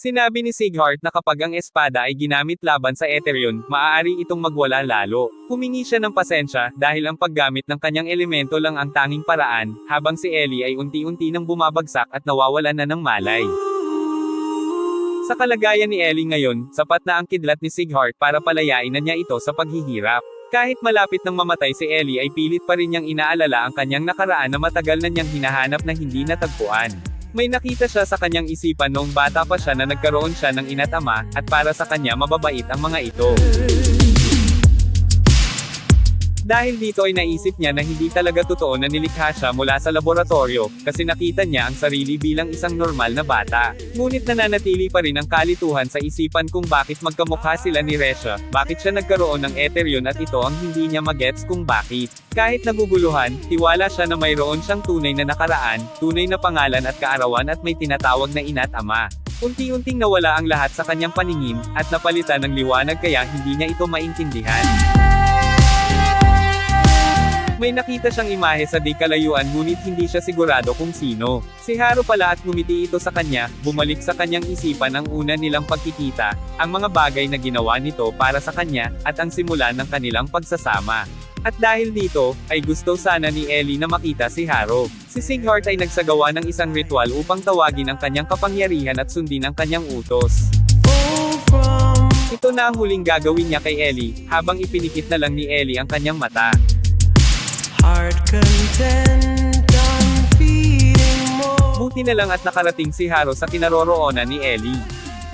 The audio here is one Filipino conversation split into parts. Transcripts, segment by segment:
Sinabi ni Sighart na kapag ang espada ay ginamit laban sa Ethereum, maaari itong magwala lalo. Humingi siya ng pasensya dahil ang paggamit ng kanyang elemento lang ang tanging paraan, habang si Ellie ay unti-unti nang bumabagsak at nawawalan na ng malay. Sa kalagayan ni Ellie ngayon, sapat na ang kidlat ni Sighart para palayain na niya ito sa paghihirap. Kahit malapit nang mamatay si Ellie ay pilit pa rin niyang inaalala ang kanyang nakaraan na matagal na niyang hinahanap na hindi natagpuan. May nakita siya sa kanyang isipan noong bata pa siya na nagkaroon siya ng ina't ama, at para sa kanya mababait ang mga ito. Dahil dito ay naisip niya na hindi talaga totoo na nilikha siya mula sa laboratorio, kasi nakita niya ang sarili bilang isang normal na bata. Ngunit nananatili pa rin ang kalituhan sa isipan kung bakit magkamukha sila ni Resha, bakit siya nagkaroon ng Ethereum at ito ang hindi niya magets kung bakit. Kahit naguguluhan, tiwala siya na mayroon siyang tunay na nakaraan, tunay na pangalan at kaarawan at may tinatawag na ina't ama. Unti-unting nawala ang lahat sa kanyang paningin, at napalitan ng liwanag kaya hindi niya ito maintindihan. May nakita siyang imahe sa di kalayuan ngunit hindi siya sigurado kung sino. Si Haro pala at ngumiti ito sa kanya, bumalik sa kanyang isipan ang una nilang pagkikita, ang mga bagay na ginawa nito para sa kanya, at ang simula ng kanilang pagsasama. At dahil dito, ay gusto sana ni Ellie na makita si Haro. Si Sighart ay nagsagawa ng isang ritual upang tawagin ang kanyang kapangyarihan at sundin ang kanyang utos. Ito na ang huling gagawin niya kay Ellie, habang ipinikit na lang ni Ellie ang kanyang mata. Buti na lang at nakarating si Haro sa kinaroroonan ni Ellie.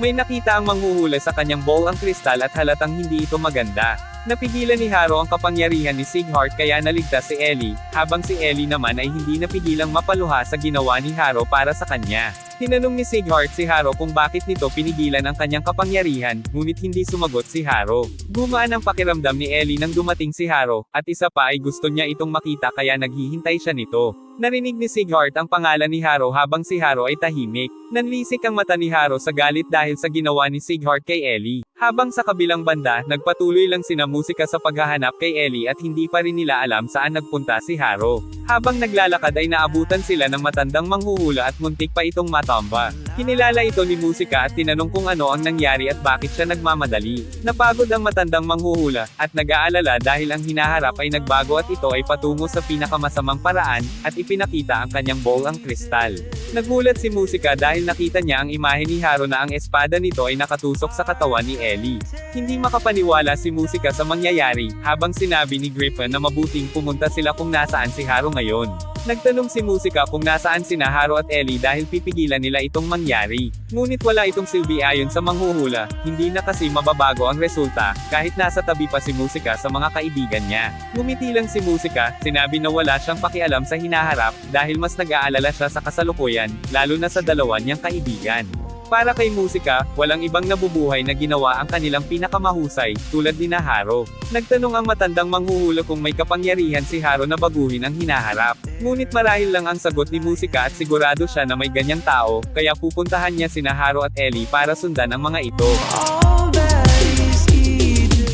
May nakita ang manghuhula sa kanyang bowl ang kristal at halatang hindi ito maganda. Napigilan ni Haro ang kapangyarihan ni Sighart kaya naligtas si Ellie, habang si Ellie naman ay hindi napigilang mapaluha sa ginawa ni Haro para sa kanya. Tinanong ni Sighart si Haro kung bakit nito pinigilan ang kanyang kapangyarihan, ngunit hindi sumagot si Haro. Gumaan ang pakiramdam ni Ellie nang dumating si Haro, at isa pa ay gusto niya itong makita kaya naghihintay siya nito. Narinig ni Sighart ang pangalan ni Haro habang si Haro ay tahimik. Nanlisik ang mata ni Haro sa galit dahil sa ginawa ni Sighart kay Ellie. Habang sa kabilang banda, nagpatuloy lang sina musika sa paghahanap kay Ellie at hindi pa rin nila alam saan nagpunta si Haro. Habang naglalakad ay naabutan sila ng matandang manghuhula at muntik pa itong matamba. Kinilala ito ni musika at tinanong kung ano ang nangyari at bakit siya nagmamadali. Napagod ang matandang manghuhula, at nag-aalala dahil ang hinaharap ay nagbago at ito ay patungo sa pinakamasamang paraan, at ipinakita ang kanyang bowl ang kristal. Nagulat si musika dahil nakita niya ang imahe ni Haro na ang espada nito ay nakatusok sa katawan ni Ellie. Hindi makapaniwala si musika sa mangyayari, habang sinabi ni Griffin na mabuting pumunta sila kung nasaan si Haro ngayon. Nagtanong si musika kung nasaan sina Haro at Ellie dahil pipigilan nila itong mangyari. Ngunit wala itong silbi ayon sa manghuhula, hindi na kasi mababago ang resulta, kahit nasa tabi pa si musika sa mga kaibigan niya. Ngumiti lang si musika, sinabi na wala siyang pakialam sa hinaharap, dahil mas nag-aalala siya sa kasalukuyan, lalo na sa dalawa niyang kaibigan. Para kay musika, walang ibang nabubuhay na ginawa ang kanilang pinakamahusay, tulad ni Haro. Nagtanong ang matandang manghuhula kung may kapangyarihan si Haro na baguhin ang hinaharap. Ngunit marahil lang ang sagot ni musika at sigurado siya na may ganyang tao, kaya pupuntahan niya sina Haro at Ellie para sundan ang mga ito.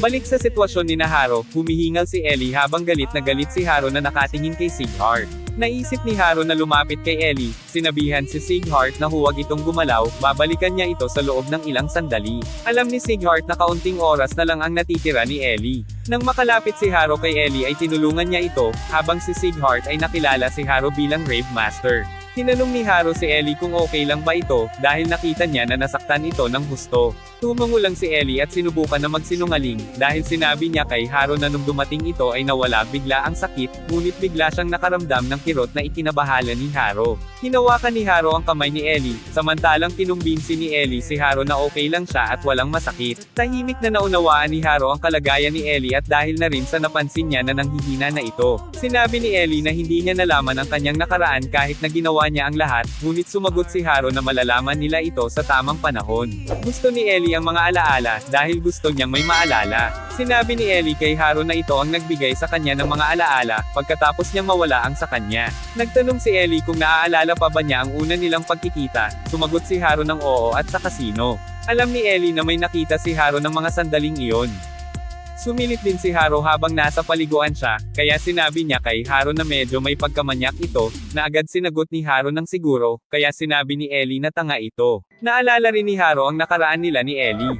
Balik sa sitwasyon ni Haro, humihingal si Ellie habang galit na galit si Haro na nakatingin kay Sighart. Naisip ni Haro na lumapit kay Ellie, sinabihan si Sighart na huwag itong gumalaw, babalikan niya ito sa loob ng ilang sandali. Alam ni Sighart na kaunting oras na lang ang natitira ni Ellie. Nang makalapit si Haro kay Ellie ay tinulungan niya ito, habang si Sighart ay nakilala si Haro bilang Rave Master. Tinanong ni Haro si Ellie kung okay lang ba ito, dahil nakita niya na nasaktan ito ng husto. Tumango lang si Ellie at sinubukan na magsinungaling, dahil sinabi niya kay Haro na nung dumating ito ay nawala bigla ang sakit, ngunit bigla siyang nakaramdam ng kirot na ikinabahala ni Haro. Hinawakan ni Haro ang kamay ni Ellie, samantalang kinumbinsi ni Ellie si Haro na okay lang siya at walang masakit. Tahimik na naunawaan ni Haro ang kalagayan ni Ellie at dahil na rin sa napansin niya na nanghihina na ito. Sinabi ni Ellie na hindi niya nalaman ang kanyang nakaraan kahit na ginawa niya ang lahat, ngunit sumagot si Haro na malalaman nila ito sa tamang panahon. Gusto ni Ellie ang mga alaala, dahil gusto niyang may maalala. Sinabi ni Ellie kay Haro na ito ang nagbigay sa kanya ng mga alaala, pagkatapos niyang mawala ang sa kanya. Nagtanong si Ellie kung naaalala pa ba niya ang una nilang pagkikita, sumagot si Haro ng oo at sa kasino. Alam ni Ellie na may nakita si Haro ng mga sandaling iyon. Sumilit din si Haro habang nasa paliguan siya, kaya sinabi niya kay Haro na medyo may pagkamanyak ito, na agad sinagot ni Haro ng siguro, kaya sinabi ni Ellie na tanga ito. Naalala rin ni Haro ang nakaraan nila ni Ellie.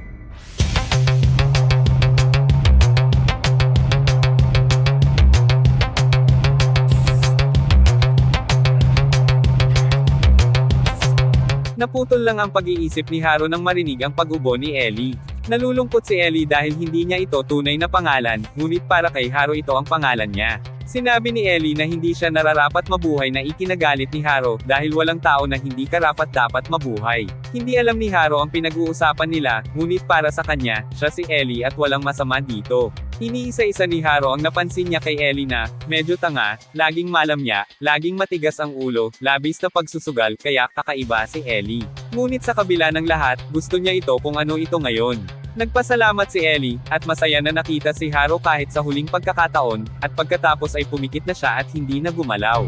Naputol lang ang pag-iisip ni Haro nang marinig ang pag-ubo ni Ellie. Nalulungkot si Ellie dahil hindi niya ito tunay na pangalan, ngunit para kay Haro ito ang pangalan niya. Sinabi ni Ellie na hindi siya nararapat mabuhay na ikinagalit ni Haro dahil walang tao na hindi karapat dapat mabuhay. Hindi alam ni Haro ang pinag-uusapan nila, ngunit para sa kanya, siya si Ellie at walang masama dito. Iniisa-isa ni Haro ang napansin niya kay Ellie medyo tanga, laging malamya, laging matigas ang ulo, labis na pagsusugal, kaya kakaiba si Ellie. Ngunit sa kabila ng lahat, gusto niya ito kung ano ito ngayon. Nagpasalamat si Ellie, at masaya na nakita si Haro kahit sa huling pagkakataon, at pagkatapos ay pumikit na siya at hindi na gumalaw.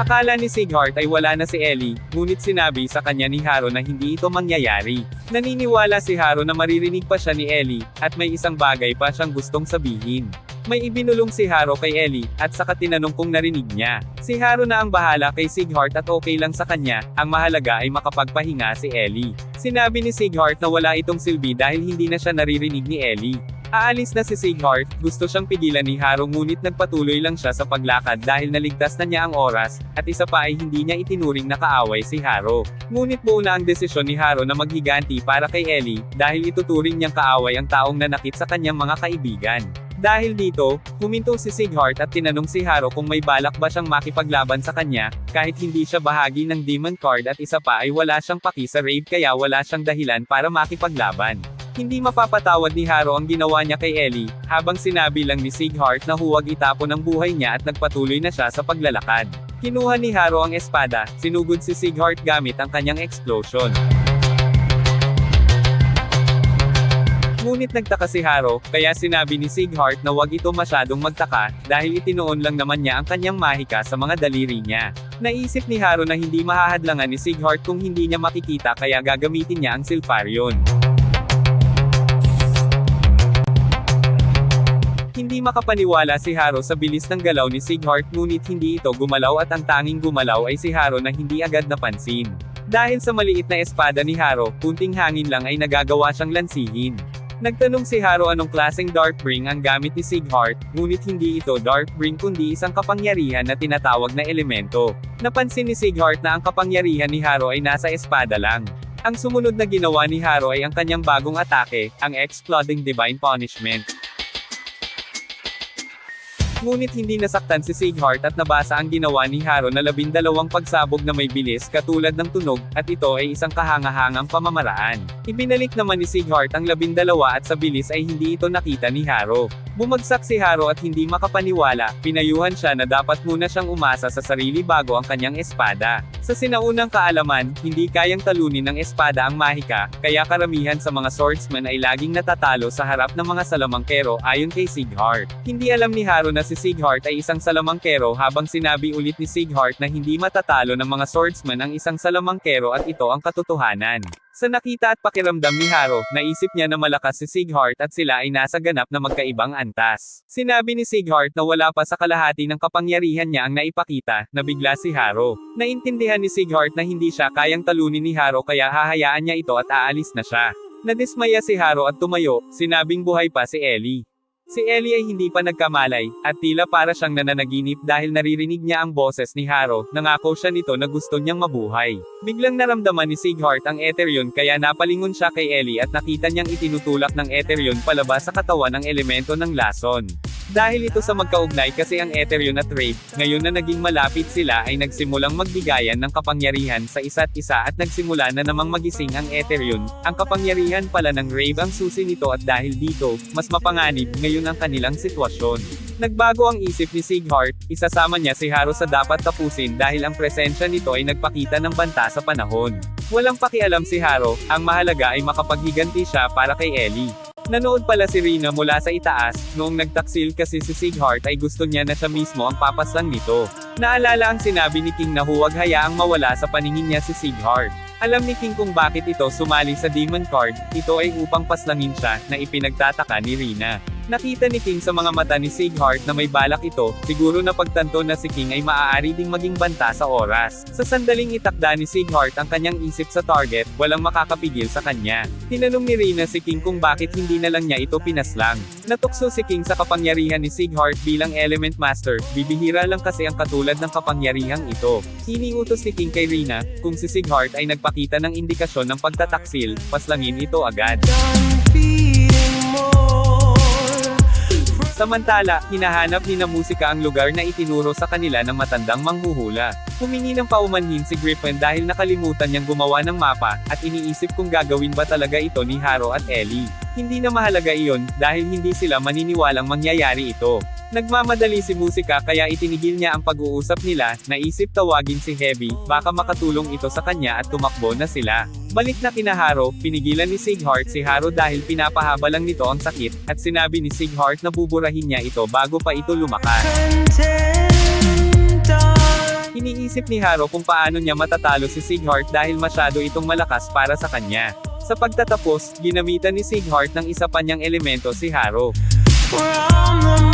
Akala ni Sighart ay wala na si Ellie, ngunit sinabi sa kanya ni Haro na hindi ito mangyayari. Naniniwala si Haro na maririnig pa siya ni Ellie, at may isang bagay pa siyang gustong sabihin. May ibinulong si Haro kay Ellie, at saka tinanong kung narinig niya. Si Haro na ang bahala kay Sighart at okay lang sa kanya, ang mahalaga ay makapagpahinga si Ellie. Sinabi ni Sighart na wala itong silbi dahil hindi na siya naririnig ni Ellie. Aalis na si Sighart, gusto siyang pigilan ni Haro ngunit nagpatuloy lang siya sa paglakad dahil naligtas na niya ang oras, at isa pa ay hindi niya itinuring na kaaway si Haro. Ngunit buo na ang desisyon ni Haro na maghiganti para kay Ellie, dahil ituturing niyang kaaway ang taong nanakit sa kanyang mga kaibigan. Dahil dito, huminto si Sighart at tinanong si Haro kung may balak ba siyang makipaglaban sa kanya, kahit hindi siya bahagi ng Demon Card at isa pa ay wala siyang paki sa raid kaya wala siyang dahilan para makipaglaban. Hindi mapapatawad ni Haro ang ginawa niya kay Ellie, habang sinabi lang ni Sighart na huwag itapon ang buhay niya at nagpatuloy na siya sa paglalakad. Kinuha ni Haro ang espada, sinugod si Sighart gamit ang kanyang explosion. Ngunit nagtaka si Haro, kaya sinabi ni Sighart na wag ito masyadong magtaka, dahil itinuon lang naman niya ang kanyang mahika sa mga daliri niya. Naisip ni Haro na hindi mahahadlangan ni Sighart kung hindi niya makikita kaya gagamitin niya ang Silparion. Hindi makapaniwala si Haro sa bilis ng galaw ni Sighart ngunit hindi ito gumalaw at ang tanging gumalaw ay si Haro na hindi agad napansin. Dahil sa maliit na espada ni Haro, kunting hangin lang ay nagagawa siyang lansihin. Nagtanong si Haro anong klaseng Darkbring ang gamit ni Sighart, ngunit hindi ito Darkbring kundi isang kapangyarihan na tinatawag na elemento. Napansin ni Sighart na ang kapangyarihan ni Haro ay nasa espada lang. Ang sumunod na ginawa ni Haro ay ang kanyang bagong atake, ang Exploding Divine Punishment. Ngunit hindi nasaktan si Sighart at nabasa ang ginawa ni Haro na labindalawang pagsabog na may bilis katulad ng tunog, at ito ay isang kahangahangang pamamaraan. Ibinalik naman ni Sighart ang labindalawa at sa bilis ay hindi ito nakita ni Haro. Bumagsak si Haro at hindi makapaniwala, pinayuhan siya na dapat muna siyang umasa sa sarili bago ang kanyang espada. Sa sinaunang kaalaman, hindi kayang talunin ng espada ang mahika, kaya karamihan sa mga swordsman ay laging natatalo sa harap ng mga salamangkero ayon kay Sighart. Hindi alam ni Haro na si Sighart ay isang salamangkero habang sinabi ulit ni Sighart na hindi matatalo ng mga swordsman ang isang salamangkero at ito ang katotohanan. Sa nakita at pakiramdam ni Haro, naisip niya na malakas si Sighart at sila ay nasa ganap na magkaibang antas. Sinabi ni Sighart na wala pa sa kalahati ng kapangyarihan niya ang naipakita, na bigla si Haro. Naintindihan ni Sighart na hindi siya kayang talunin ni Haro kaya hahayaan niya ito at aalis na siya. Nadismaya si Haro at tumayo, sinabing buhay pa si Ellie. Si Ellie ay hindi pa nagkamalay, at tila para siyang nananaginip dahil naririnig niya ang boses ni Haro, nangako siya nito na gusto niyang mabuhay. Biglang naramdaman ni Sighart ang Ethereon kaya napalingon siya kay Ellie at nakita niyang itinutulak ng Ethereon palabas sa katawan ng elemento ng lason. Dahil ito sa magkaugnay kasi ang Ethereon at Rape, ngayon na naging malapit sila ay nagsimulang magbigayan ng kapangyarihan sa isa't isa at nagsimula na namang magising ang Ethereon. Ang kapangyarihan pala ng Rave ang susi nito at dahil dito, mas mapanganib ngayon ang kanilang sitwasyon. Nagbago ang isip ni Sighart, isasama niya si Haro sa dapat tapusin dahil ang presensya nito ay nagpakita ng banta sa panahon. Walang pakialam si Haro, ang mahalaga ay makapaghiganti siya para kay Ellie. Nanood pala si Rina mula sa itaas, noong nagtaksil kasi si Sighart ay gusto niya na siya mismo ang papaslang nito. Naalala ang sinabi ni King na huwag hayaang mawala sa paningin niya si Sighart. Alam ni King kung bakit ito sumali sa Demon Card, ito ay upang paslangin siya, na ipinagtataka ni Rina. Nakita ni King sa mga mata ni Sighart na may balak ito, siguro na pagtanto na si King ay maaari ding maging banta sa oras. Sa sandaling itakda ni Sighart ang kanyang isip sa target, walang makakapigil sa kanya. Tinanong ni Rina si King kung bakit hindi na lang niya ito pinaslang. Natukso si King sa kapangyarihan ni Sighart bilang Element Master, bibihira lang kasi ang katulad ng kapangyarihang ito. Iniutos ni King kay Rina, kung si Sighart ay nagpakita ng indikasyon ng pagtataksil, paslangin ito agad. done feeding more. Samantala, hinahanap ni na musika ang lugar na itinuro sa kanila ng matandang manghuhula. Humingi ng paumanhin si Griffin dahil nakalimutan niyang gumawa ng mapa, at iniisip kung gagawin ba talaga ito ni Haro at Ellie. Hindi na mahalaga iyon, dahil hindi sila maniniwalang mangyayari ito. Nagmamadali si musika kaya itinigil niya ang pag-uusap nila, naisip tawagin si Heavy, baka makatulong ito sa kanya at tumakbo na sila. Balik na kina Haro, pinigilan ni Sighart si Haro dahil pinapahaba lang nito ang sakit, at sinabi ni Sighart na buburahin niya ito bago pa ito lumakas. On Iniisip ni Haro kung paano niya matatalo si Sighart dahil masyado itong malakas para sa kanya. Sa pagtatapos, ginamitan ni Sighart ng isa pa niyang elemento si Haro. from the motherland.